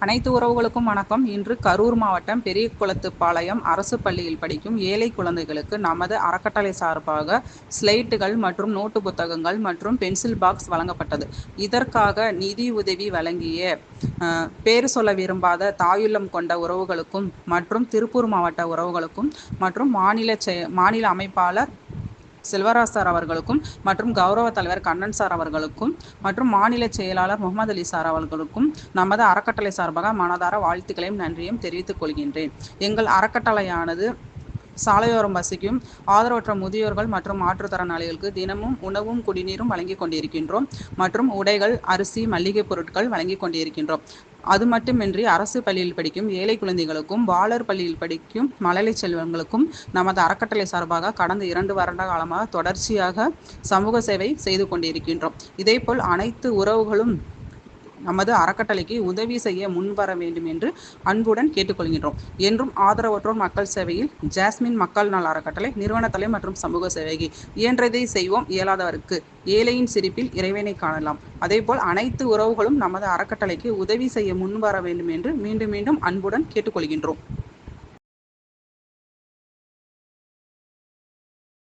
அனைத்து உறவுகளுக்கும் வணக்கம். இன்று கரூர் மாவட்டம் பெரியகுளத்துப்பாளையம் அரசு பள்ளியில் படிக்கும் ஏழை குழந்தைகளுக்கு நமது அறக்கட்டளை சார்பாக ஸ்லைட்டுகள் மற்றும் நோட்டு புத்தகங்கள் மற்றும் பென்சில் பாக்ஸ் வழங்கப்பட்டது. இதற்காக நிதி உதவி வழங்கிய பேர் சொல்ல விரும்பாத தாயுள்ளம் கொண்ட உறவுகளுக்கும் மற்றும் திருப்பூர் மாவட்ட உறவுகளுக்கும் மற்றும் மாநில மாநில அமைப்பாளர் செல்வராஜ் சார் அவர்களுக்கும் மற்றும் கௌரவ தலைவர் கண்ணன் சார் அவர்களுக்கும் மற்றும் மாநில செயலாளர் முகமது அலி சார் அவர்களுக்கும் நமது அறக்கட்டளை சார்பாக மனதார வாழ்த்துக்களையும் நன்றியும் தெரிவித்துக் கொள்கின்றேன். எங்கள் அறக்கட்டளையானது சாலையோரம் வசிக்கும் ஆதரவற்ற முதியோர்கள் மற்றும் மாற்றுத்திறனாளிகளுக்கு தினமும் உணவும் குடிநீரும் வழங்கி கொண்டிருக்கின்றோம் மற்றும் உடைகள் அரிசி மல்லிகை பொருட்கள் வழங்கி கொண்டிருக்கின்றோம். அது மட்டுமின்றி அரசு பள்ளியில் படிக்கும் ஏழை குழந்தைகளுக்கும் பாலர் பள்ளியில் படிக்கும் மழலை செல்வங்களுக்கும் நமது அறக்கட்டளை சார்பாக கடந்த இரண்டு வருட காலமாக தொடர்ச்சியாக சமூக சேவை செய்து கொண்டிருக்கின்றோம். இதேபோல் அனைத்து உறவுகளும் நமது அறக்கட்டளைக்கு உதவி செய்ய முன்வர வேண்டும் என்று அன்புடன் கேட்டுக்கொள்கின்றோம். என்றும் ஆதரவற்றோர் மக்கள் சேவையில் ஜாஸ்மின் மக்கள் நல அறக்கட்டளை நிறுவன தலை மற்றும் சமூக சேவைக்கு இயன்றதை செய்வோம் இயலாதவருக்கு. ஏழையின் சிரிப்பில் இறைவனை காணலாம். அதேபோல் அனைத்து உறவுகளும் நமது அறக்கட்டளைக்கு உதவி செய்ய முன்வர வேண்டும் என்று மீண்டும் மீண்டும் அன்புடன் கேட்டுக்கொள்கின்றோம்.